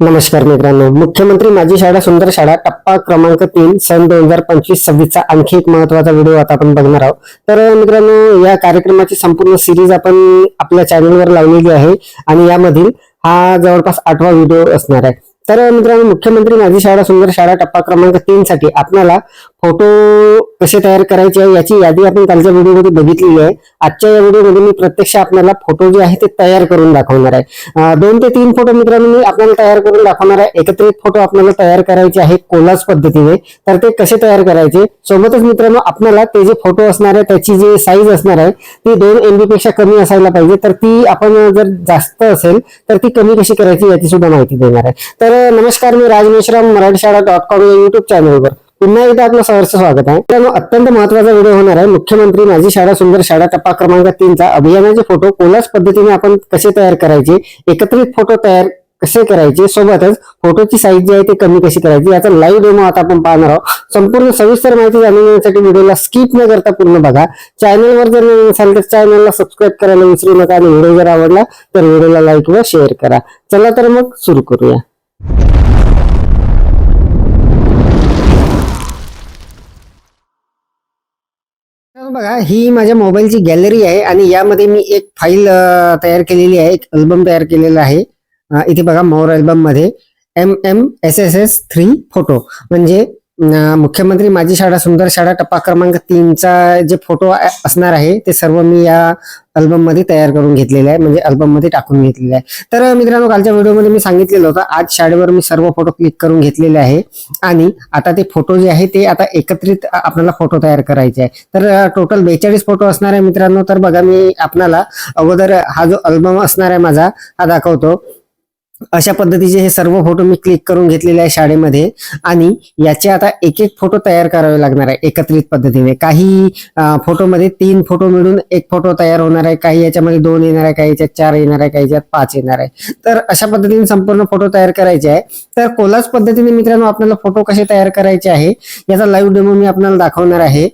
नमस्कार मित्रांनो. मुख्यमंत्री माझी शाळा सुंदर शाळा टप्पा क्रमांक तीन सन दोन हजार पंचवीस सव्वीसचा आणखी एक महत्त्वाचा व्हिडिओ आता आपण बघणार आहोत. तर मित्रांनो या कार्यक्रमाची संपूर्ण सिरीज आपण आपल्या चॅनलवर लावलेली आहे आणि यामधील हा जवळपास आठवा व्हिडिओ असणार आहे. तर मित्रांनो मुख्यमंत्री माझी शाळा सुंदर शाळा टप्पा क्रमांक तीन साठी आपल्याला फोटो कसे तयार करायचे आहे याची यादी आपण कालच्या व्हिडिओमध्ये बघितलेली आहे. आजच्या या व्हिडिओमध्ये मी प्रत्यक्ष आपल्याला फोटो जे आहे ते तयार करून दाखवणार आहे. दोन ते तीन फोटो मित्रांनो मी आपल्याला तयार करून दाखवणार आहे. एकत्रित फोटो आपल्याला तयार करायचे आहे कोलाज पद्धतीने. तर ते कसे तयार करायचे? सोबतच मित्रांनो आपल्याला ते जे फोटो असणार आहे त्याची जी साईज असणार आहे ती दोन एमबी पेक्षा कमी असायला पाहिजे. तर ती आपण जर जास्त असेल तर ती कमी कशी करायची याची सुद्धा माहिती देणार आहे. तर नमस्कार मी राज मेश्राम मराठी शाळा डॉट कॉम या युट्यूब चॅनलवर पुन्हा एकदा आपलं सहर्ष स्वागत आहे. मित्रांनो अत्यंत महत्त्वाचा व्हिडिओ होणार आहे. मुख्यमंत्री माझी शाळा सुंदर शाळा टप्पा क्रमांक तीनचा अभियानाचे फोटो कोलास पद्धतीने आपण कसे तयार करायचे एकत्रित फोटो तयार कसे करायचे सोबतच फोटोची साईज जी आहे ती कमी कशी करायची याचा लाईव्ह डेमो आता आपण पाहणार आहोत. संपूर्ण सविस्तर माहिती जाणून घेण्यासाठी व्हिडिओला स्किप न करता पूर्ण बघा. चॅनलवर जर नवीन असाल तर चॅनलला सबस्क्राईब करायला विसरू नका आणि व्हिडिओ जर आवडला तर व्हिडिओला लाईक व शेअर करा. चला तर मग सुरू करूया. बघा ही माझ्या मोबाईलची गॅलरी आहे आणि यामध्ये मी एक फाईल तयार केलेली आहे एक अल्बम तयार केलेला आहे. इथे बघा more अल्बममध्ये M M S S S three photo म्हणजे मुख्यमंत्री माझी शाळा सुंदर शाळा टप्पा क्रमांक तीनचा जे फोटो असणार आहे ते सर्व मी या अल्बममध्ये तयार करून घेतलेले आहे म्हणजे अल्बममध्ये टाकून घेतलेले आहे. तर मित्रांनो कालच्या व्हिडिओमध्ये मी सांगितलेलं होतं आज शाळेवर मी सर्व फोटो क्लिक करून घेतलेले आहे. आणि आता ते फोटो जे आहे ते आता एकत्रित आपल्याला फोटो तयार करायचे आहे. तर टोटल बेचाळीस फोटो असणार आहे मित्रांनो. तर बघा मी आपल्याला अगोदर हा जो अल्बम असणार आहे माझा हा दाखवतो. अशा पद्धतीचे हे सर्व फोटो मी क्लिक करून घेतलेले आहे शाळेमध्ये. आणि याचे आता एक एक फोटो तयार करावे लागणार आहे एकत्रित पद्धतीने. काही फोटोमध्ये तीन फोटो मिळून एक फोटो तयार होणार आहे. काही याच्यामध्ये दोन येणार आहे काही याच्यात चार येणार आहे काही याच्यात पाच येणार आहे. तर अशा पद्धतीने संपूर्ण फोटो तयार करायचे आहे. तर कोलाज पद्धतीने मित्रांनो आपल्याला फोटो कसे तयार करायचे आहे याचा लाईव्ह डेमो मी आपल्याला दाखवणार आहे.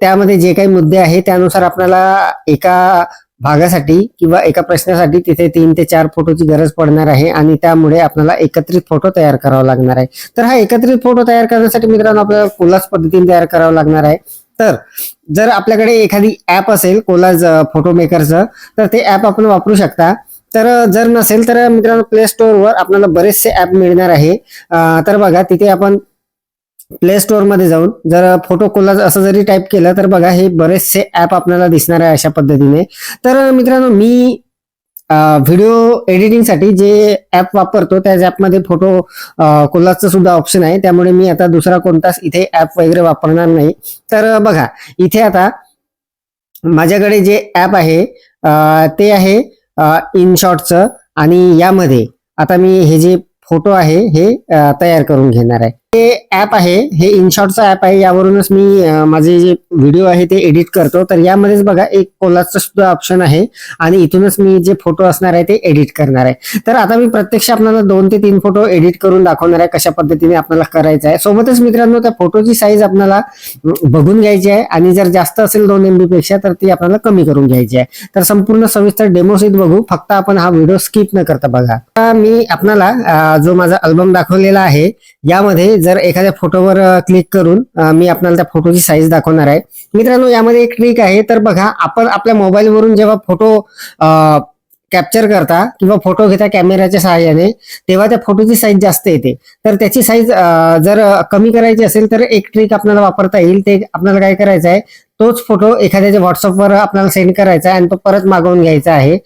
त्यामध्ये जे काही मुद्दे आहे त्यानुसार आपल्याला एका भागासाठी किंवा एका प्रश्नासाठी तिथे तीन ते चार फोटोची गरज पडणार आहे आणि त्यामुळे आपल्याला एकत्रित फोटो तयार करावा लागणार आहे. तर हा एकत्रित फोटो तयार करण्यासाठी मित्रांनो आपल्याला कोलाज पद्धतीने तयार करावा लागणार आहे. तर जर आपल्याकडे एखादी ऍप असेल कोलाज फोटो मेकरचं तर ते ऍप आपण वापरू शकता. तर जर नसेल तर मित्रांनो प्ले स्टोअरवर आपल्याला बरेचसे ऍप मिळणार आहे. तर बघा तिथे आपण प्ले स्टोअरमध्ये जाऊन जर फोटो कोलाज असं जरी टाईप केलं तर बघा हे बरेचसे ऍप आपल्याला दिसणार आहे अशा पद्धतीने. तर मित्रांनो मी व्हिडिओ एडिटिंगसाठी जे ऍप वापरतो त्याच ऍपमध्ये फोटो कोलाजचं सुद्धा ऑप्शन आहे. त्यामुळे मी आता दुसरा कोणताच इथे ऍप वगैरे वापरणार नाही. तर बघा इथे आता माझ्याकडे जे ऍप आहे ते आहे इनशॉटचं आणि यामध्ये आता मी हे जे फोटो आहे हे तयार करून घेणार आहे. हे ऍप आहे. हे इनशॉटचं ऍप आहे. यावरूनच मी माझे जे व्हिडिओ आहे ते एडिट करतो. तर यामध्येच बघा एक कोलाजचं सुद्धा ऑप्शन आहे. आणि इथूनच मी जे फोटो असणार आहे ते एडिट करणार आहे. तर आता मी प्रत्यक्ष आपल्याला दोन ते तीन फोटो एडिट करून दाखवणार आहे कशा पद्धतीने आपल्याला करायचं आहे. सोबतच मित्रांनो त्या फोटोची साईज आपल्याला बघून घ्यायची आहे. आणि जर जास्त असेल दोन एमबी पेक्षा तर ती आपल्याला कमी करून घ्यायची आहे. तर संपूर्ण सविस्तर डेमोसित बघू. फक्त आपण हा व्हिडिओ स्किप न करता बघा. आता मी आपल्याला जो माझा अल्बम दाखवलेला आहे यामध्ये जर एखाद्या फोटोवर क्लिक करून मी आपल्याला त्या फोटोची साईज दाखवणार आहे. मित्रांनो यामध्ये एक ट्रिक आहे. तर बघा आपण आपल्या मोबाईलवरून जेव्हा फोटो कॅप्चर करता किंवा फोटो घेता कॅमेऱ्याच्या सहाय्याने तेव्हा त्या फोटोची साईज जास्त येते. तर त्याची साईज जर कमी करायची असेल तर एक ट्रिक आपल्याला वापरता येईल. ते आपल्याला काय करायचं आहे तोच फोटो एखाद्याच्या व्हॉट्सअपवर आपल्याला सेंड करायचा आहे आणि तो परत मागवून घ्यायचा आहे.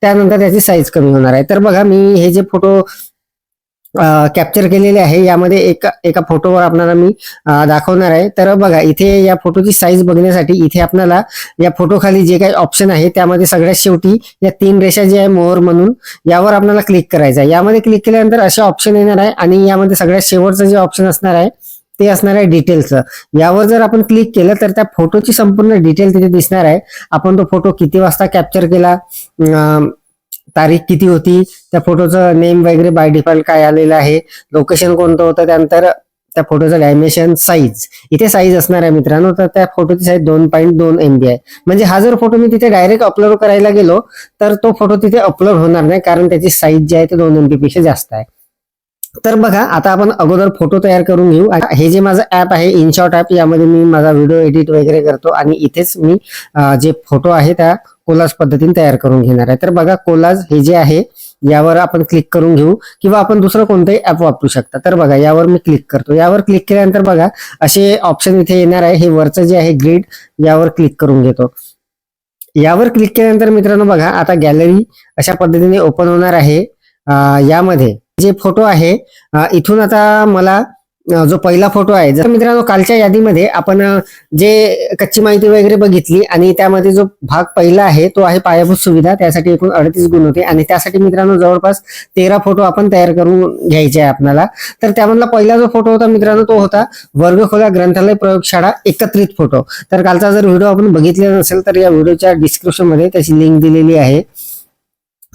त्यानंतर त्याची साईज कमी होणार आहे. तर बघा मी हे जे फोटो कॅप्चर केलेले आहे. यामध्ये एका एका फोटोवर आपल्याला मी दाखवणार आहे. तर बघा इथे या फोटोची साईज बघण्यासाठी इथे आपल्याला या फोटो खाली जे काही ऑप्शन आहे त्यामध्ये सगळ्यात शेवटी या तीन रेषा जे आहे मोहर म्हणून यावर आपल्याला क्लिक करायचं आहे. यामध्ये क्लिक केल्यानंतर असे ऑप्शन येणार आहे आणि यामध्ये सगळ्यात शेवटचं जे ऑप्शन असणार आहे ते असणार आहे डिटेलचं यावर जर आपण क्लिक केलं तर त्या फोटोची संपूर्ण डिटेल तिथे दिसणार आहे. आपण तो फोटो किती वाजता कॅप्चर केला? तारीख किती होती त्या फोटोचं नेम वगैरे बाय डिफॉल्ट काय आलेलं आहे लोकेशन कोणतं होतं त्यानंतर त्या फोटोचं डायमेन्शन साईज इथे साईज असणार आहे मित्रांनो तर त्या फोटोची साईज दोन पॉईंट दोन एम बी आहे. म्हणजे हा जर फोटो मी तिथे डायरेक्ट अपलोड करायला गेलो तर तो फोटो तिथे अपलोड होणार नाही कारण त्याची साईज जी आहे ते दोन एम बी पेक्षा जास्त आहे. तर बघा आता आपण अगोदर फोटो तयार करून घेऊ. हे जे माझं ऍप आहे इनशॉट ऍप यामध्ये मी माझा व्हिडिओ एडिट वगैरे करतो आणि इथेच मी जे फोटो आहे त्या कोलाज पद्धतीने तयार करून घेणार आहे. तर बघा कोलाज हे जे आहे यावर आपण क्लिक करून घेऊ किंवा आपण दुसरं कोणतंही ऍप वापरू शकता. तर बघा यावर मी क्लिक करतो. यावर क्लिक केल्यानंतर बघा असे ऑप्शन इथे येणार आहे. हे वरचं जे आहे ग्रीड यावर क्लिक करून घेतो. यावर क्लिक केल्यानंतर मित्रांनो बघा आता गॅलरी अशा पद्धतीने ओपन होणार आहे. यामध्ये जे फोटो आहे इथून आता मला जो पहिला फोटो आहे जर मित्रांनो कालच्या यादीमध्ये आपण जे कच्ची माहिती वगैरे बघितली आणि त्यामध्ये जो भाग पहिला आहे तो आहे पायाभूत सुविधा. त्यासाठी एकूण अडतीस गुण होते. आणि त्यासाठी मित्रांनो जवळपास तेरा फोटो आपण तयार करून घ्यायचे आहे आपल्याला. तर त्यामधला पहिला जो फोटो होता मित्रांनो तो होता वर्गखोला ग्रंथालय प्रयोगशाळा एकत्रित फोटो. तर कालचा जर व्हिडिओ आपण बघितलेला नसेल तर या व्हिडिओच्या डिस्क्रिप्शनमध्ये त्याची लिंक दिलेली आहे.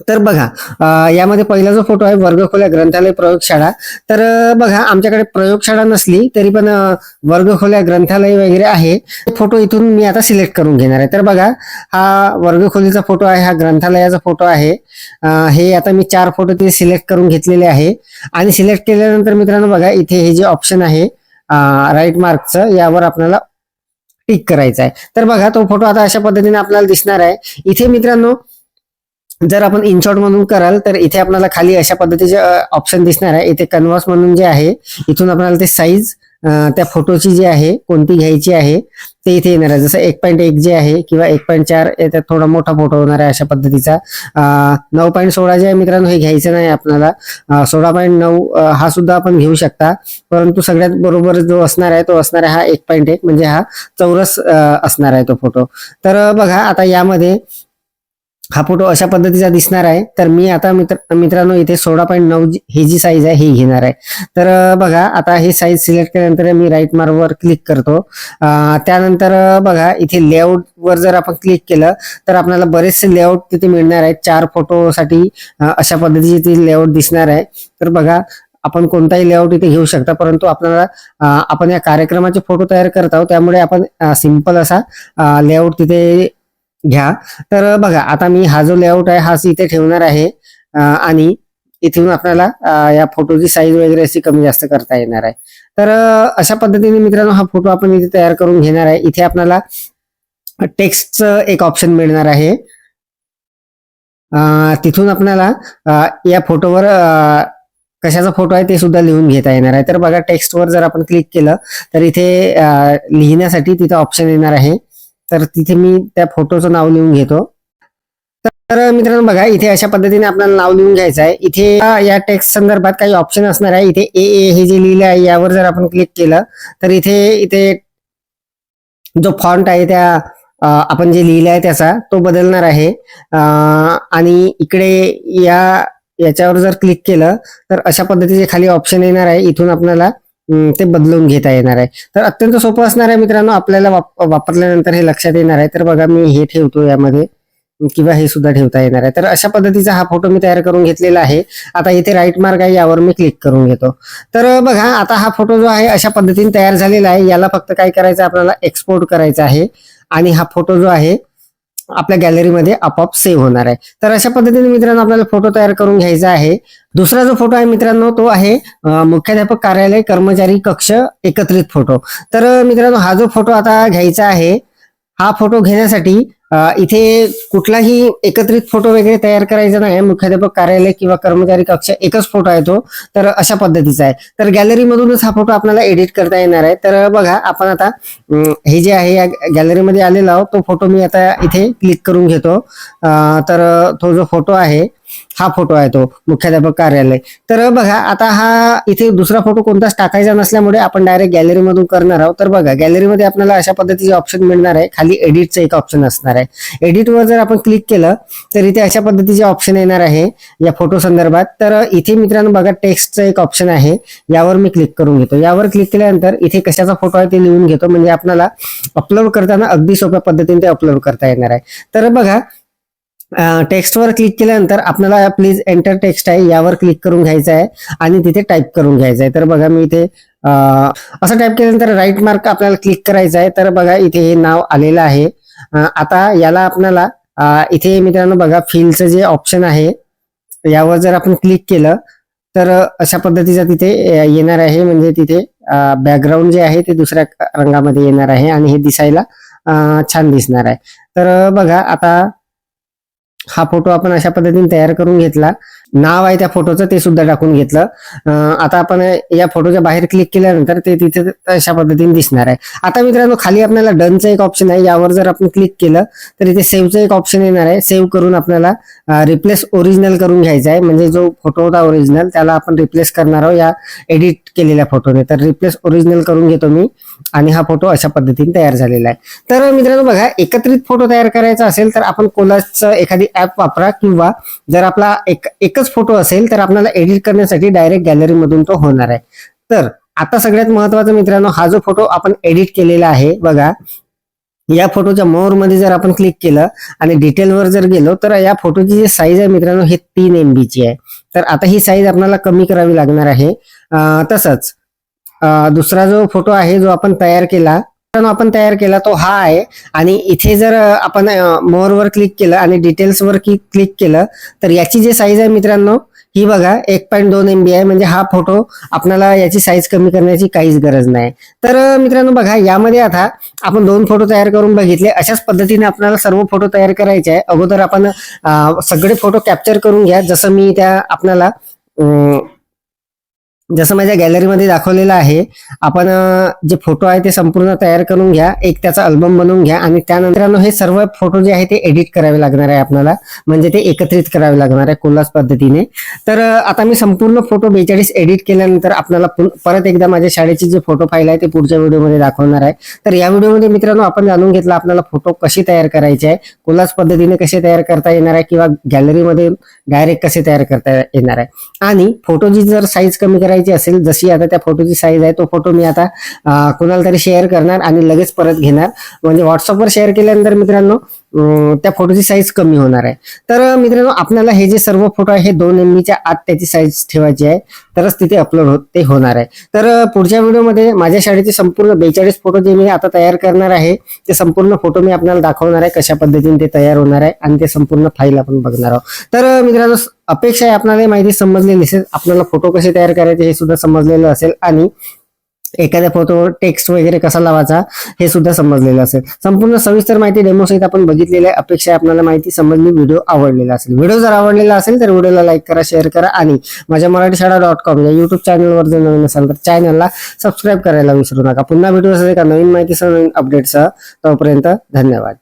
तर बघा यामध्ये पहिला जो फोटो आहे वर्गखोल्या ग्रंथालय प्रयोगशाळा. तर बघा आमच्याकडे प्रयोगशाळा नसली तरी पण वर्गखोल्या ग्रंथालय वगैरे आहे. फोटो इथून मी आता सिलेक्ट करून घेणार आहे. तर बघा हा वर्गखोलीचा फोटो आहे हा ग्रंथालयाचा फोटो आहे. हे आता मी चार फोटो ते सिलेक्ट करून घेतलेले आहे. आणि सिलेक्ट केल्यानंतर मित्रांनो बघा इथे हे जे ऑप्शन आहे राईट मार्कचं यावर आपल्याला टिक करायचं आहे. तर बघा तो फोटो आता अशा पद्धतीने आपल्याला दिसणार आहे. इथे मित्रांनो जर आपण इनशॉट म्हणून कराल तर इथे आपल्याला खाली अशा पद्धतीचे ऑप्शन दिसणार आहे. इथे कन्व्हर्स म्हणून जे आहे इथून आपल्याला ते साईज त्या फोटोची जी आहे कोणती घ्यायची आहे ते इथे येणार आहे. जसं एक पॉईंट एक जे आहे किंवा एक पॉईंट चार याच्यात थोडा मोठा फोटो होणार आहे अशा पद्धतीचा. नऊ पॉईंट सोळा जे आहे मित्रांनो हे घ्यायचं नाही आपल्याला. सोळा पॉईंट नऊ हा सुद्धा आपण घेऊ शकता. परंतु सगळ्यात बरोबर जो असणार आहे तो असणार आहे हा एक पॉईंट एक म्हणजे हा चौरस असणार आहे तो फोटो तर बघा आता यामध्ये हा फोटो अशा पद्धतीचा दिसणार आहे. तर मी आता मित्र मित्रांनो इथे सोळा पॉईंट नऊ ही जी साईज आहे ही घेणार आहे. तर बघा आता ही साईज सिलेक्ट केल्यानंतर मी राईट मार्कवर क्लिक करतो. त्यानंतर बघा इथे लेआउट वर जर आपण क्लिक केलं तर आपल्याला बरेचसे लेआउट तिथे मिळणार आहेत. चार फोटोसाठी अशा पद्धतीचे ते लेआउट दिसणार आहे. तर बघा आपण कोणताही लेआउट इथे घेऊ शकता परंतु आपल्याला आपण या कार्यक्रमाचे फोटो तयार करत आहोत. त्यामुळे आपण सिंपल असा लेआउट तिथे घ्या. तर बघा आता मी हा जो लेआउट आहे हाच इथे ठेवणार आहे. आणि इथून आपल्याला या फोटोची साईज वगैरे अशी कमी जास्त करता येणार आहे. तर अशा पद्धतीने मित्रांनो हा फोटो आपण इथे तयार करून घेणार आहे. इथे आपल्याला टेक्स्टचं एक ऑप्शन मिळणार आहे. तिथून आपल्याला या फोटोवर कशाचा फोटो आहे ते सुद्धा लिहून घेता येणार आहे. तर बघा टेक्स्टवर जर आपण क्लिक केलं तर इथे लिहिण्यासाठी तिथे ऑप्शन येणार आहे. तर तिथे मी त्या फोटोचं नाव लिहून घेतो. तर मित्रांनो बघा इथे अशा पद्धतीने आपल्याला नाव लिहून घ्यायचं आहे. इथे या टेक्स्ट संदर्भात काही ऑप्शन असणार आहे. इथे ए ए हे जे लिहिलं आहे यावर जर आपण क्लिक केलं तर इथे इथे जो फॉन्ट आहे त्या आपण जे लिहिलं आहे त्याचा तो बदलणार आहे. आणि इकडे या याच्यावर जर क्लिक केलं तर अशा पद्धतीचे खाली ऑप्शन येणार आहे. इथून आपल्याला ते बदलून घेता येणार आहे. तर अत्यंत सोपं असणार आहे मित्रांनो आपल्याला वाप- वापरल्यानंतर हे लक्षात येणार आहे. तर बघा मी हे ठेवतो यामध्ये किंवा हे सुद्धा ठेवता येणार आहे. तर अशा पद्धतीचा हा फोटो मी तयार करून घेतलेला आहे. आता इथे राईट मार्क आहे यावर मी क्लिक करून घेतो. तर बघा आता हा फोटो जो आहे अशा पद्धतीने तयार झालेला आहे. याला फक्त काय करायचं आहे, आपल्याला एक्सपोर्ट करायचा आहे. आणि हा फोटो जो आहे आपल्या गॅलरीमध्ये आपोआप सेव्ह होणार आहे. तर अशा पद्धतीने मित्रांनो आपल्याला फोटो तयार करून घ्यायचा आहे. दुसरा जो फोटो आहे मित्रांनो तो आहे मुख्याध्यापक कार्यालय कर्मचारी कक्ष एकत्रित फोटो तर मित्रांनो हा जो फोटो आता घ्यायचा आहे हा फोटो घेण्यासाठी इथे कुठलाही एकत्रित फोटो वगैरे तयार करायचा नाही. मुख्याध्यापक कार्यालय किंवा कर्मचारी कक्ष एकच फोटो आहे तो. तर अशा पद्धतीचा आहे. तर गॅलरीमधूनच हा फोटो आपल्याला एडिट करता येणार आहे. तर बघा आपण आता हे जे आहे या गॅलरीमध्ये आलेला आहोत तो फोटो मी आता इथे क्लिक करून घेतो. तर तो जो फोटो आहे हा फोटो आहे तो मुख्याध्यापक कार्यालय. तर बघा आता हा इथे दुसरा फोटो कोणताच टाकायचा नसल्यामुळे आपण डायरेक्ट गॅलरी मधून करणार आहोत. तर बघा गॅलरीमध्ये आपल्याला अशा पद्धतीचे ऑप्शन मिळणार आहे. खाली एडिटचं एक ऑप्शन असणार आहे. एडिटवर जर आपण क्लिक केलं तर इथे अशा पद्धतीचे ऑप्शन येणार आहे या फोटो संदर्भात. तर इथे मित्रांनो बघा टेक्स्टचं एक ऑप्शन आहे. यावर मी क्लिक करून घेतो. यावर क्लिक केल्यानंतर इथे कशाचा फोटो आहे ते लिहून घेतो. म्हणजे आपल्याला अपलोड करताना अगदी सोप्या पद्धतीने ते अपलोड करता येणार आहे. तर बघा टेक्स्टवर क्लिक केल्यानंतर आपल्याला प्लीज एंटर टेक्स्ट आहे यावर क्लिक करून घ्यायचं आहे आणि तिथे टाईप करून घ्यायचं आहे. तर बघा मी इथे असं टाईप केल्यानंतर राईट मार्क आपल्याला क्लिक करायचं आहे. तर बघा इथे हे नाव आलेलं आहे. आता याला आपल्याला इथे मित्रांनो बघा फिलचं जे ऑप्शन आहे यावर जर आपण क्लिक केलं तर अशा पद्धतीचा तिथे येणार आहे. म्हणजे तिथे बॅकग्राऊंड जे आहे ते दुसऱ्या रंगामध्ये येणार आहे आणि हे दिसायला छान दिसणार आहे. तर बघा आता हा फोटो आपण अशा पद्धतीने तयार करून घेतला. नाव आहे त्या फोटोचं ते सुद्धा टाकून घेतलं. आता आपण या फोटोच्या बाहेर क्लिक केल्यानंतर ते तिथे अशा पद्धतीने दिसणार आहे. आता मित्रांनो खाली आपल्याला डनचं एक ऑप्शन आहे. यावर जर आपण क्लिक केलं तर इथे सेव्हचं एक ऑप्शन येणार आहे. सेव्ह करून आपल्याला रिप्लेस ओरिजिनल करून घ्यायचा आहे. म्हणजे जो फोटो होता ओरिजिनल त्याला आपण रिप्लेस करणार आहोत. या एडिट केलेल्या फोटोने. तर रिप्लेस ओरिजिनल करून घेतो मी आणि हा फोटो अशा पद्धतीने तयार झालेला आहे. तर मित्रांनो बघा एकत्रित फोटो तयार करायचा असेल तर आपण कोलाजचं एखादी ऍप वापरा किंवा जर आपला एक एकच फोटो असेल तर आपल्याला एडिट करण्यासाठी डायरेक्ट गॅलरी मधून तो होणार आहे. तर आता सगळ्यात महत्वाचं मित्रांनो हा जो फोटो आपण एडिट केलेला आहे बघा या फोटोच्या मोरमध्ये जर आपण क्लिक केलं आणि डिटेलवर जर गेलो तर या फोटोची जी साईज आहे मित्रांनो हे तीन एम ची आहे. तर आता ही साईज आपल्याला कमी करावी लागणार आहे. तसंच दुसरा जो फोटो आहे जो आपण तयार केला आपण तयार केला तो हा आहे. आणि इथे जर आपण मोर वर क्लिक केलं आणि डिटेल्स वर क्लिक केलं तर याची जी साईज आहे मित्रांनो ही बघा एक पॉईंट दोन एम बी आहे म्हणजे हा फोटो आपल्याला याची साईज कमी करण्याची काहीच गरज नाही. तर मित्रांनो बघा यामध्ये आता आपण दोन फोटो तयार करून बघितले. अशाच पद्धतीने आपल्याला सर्व फोटो तयार करायचे आहे. अगोदर आपण सगळे फोटो कॅप्चर करून घ्या. जसं मी त्या आपल्याला जसं माझ्या गॅलरीमध्ये दाखवलेलं आहे आपण जे फोटो आहे ते संपूर्ण तयार करून घ्या एक त्याचा अल्बम बनवून घ्या आणि त्यानंतर हे सर्व फोटो जे आहे ते एडिट करावे लागणार आहे आपल्याला म्हणजे ते एकत्रित करावे लागणार आहे कोलास पद्धतीने. तर आता मी संपूर्ण फोटो बेचाळीस एडिट केल्यानंतर आपल्याला परत एकदा माझ्या शाळेचे जे फोटो फाईल आहे ते पुढच्या व्हिडिओमध्ये दाखवणार आहे. तर या व्हिडिओमध्ये मित्रांनो आपण जाणून घेतलं आपल्याला फोटो कशी तयार करायचे आहे कोलास पद्धतीने कसे तयार करता येणार आहे किंवा गॅलरीमध्ये डायरेक्ट कसे तयार करता येणार आहे. आणि फोटोची जर साईज कमी करायची असेल जशी आता त्या फोटोची साईज आहे तो फोटो मी आता कुणाला तरी शेअर करणार आणि लगेच परत घेणार. म्हणजे व्हॉट्सअपवर शेअर केल्यानंतर मित्रांनो त्या फोटोची साईज कमी होणार आहे. तर मित्रांनो आपल्याला हे जे सर्व फोटो आहे हे दोन एम च्या आत त्याची साईज ठेवायची आहे. तरच तिथे अपलोड होत ते होणार आहे. तर पुढच्या व्हिडिओमध्ये माझ्या शाळेचे संपूर्ण बेचाळीस फोटो जे मी आता तयार करणार आहे ते संपूर्ण फोटो मी आपल्याला दाखवणार आहे कशा पद्धतीने ते तयार होणार आहे आणि ते संपूर्ण फाईल आपण बघणार आहोत. तर मित्रांनो अपेक्षा आहे आपल्याला माहिती समजलेली असेल आपल्याला फोटो कसे तयार करायचे हे सुद्धा समजलेलं असेल आणि एखाद्या फोटोवर टेक्स्ट वगैरे कसा लावायचा हे सुद्धा समजलेलं असेल. संपूर्ण सविस्तर माहिती डेमो सहित आपण बघितलेली आहे अपेक्षा आपल्याला माहिती समजली व्हिडिओ आवडलेला असेल. व्हिडिओ जर आवडलेला असेल तर व्हिडिओला लाईक करा शेअर करा आणि माझ्या मराठी शाळा डॉट कॉम या युट्यूब चॅनलवर जर नवीन असाल तर चॅनलला सबस्क्राईब करायला विसरू नका. पुन्हा व्हिडिओ असेल का नवीन माहितीसह नवीन अपडेटसह तोपर्यंत धन्यवाद.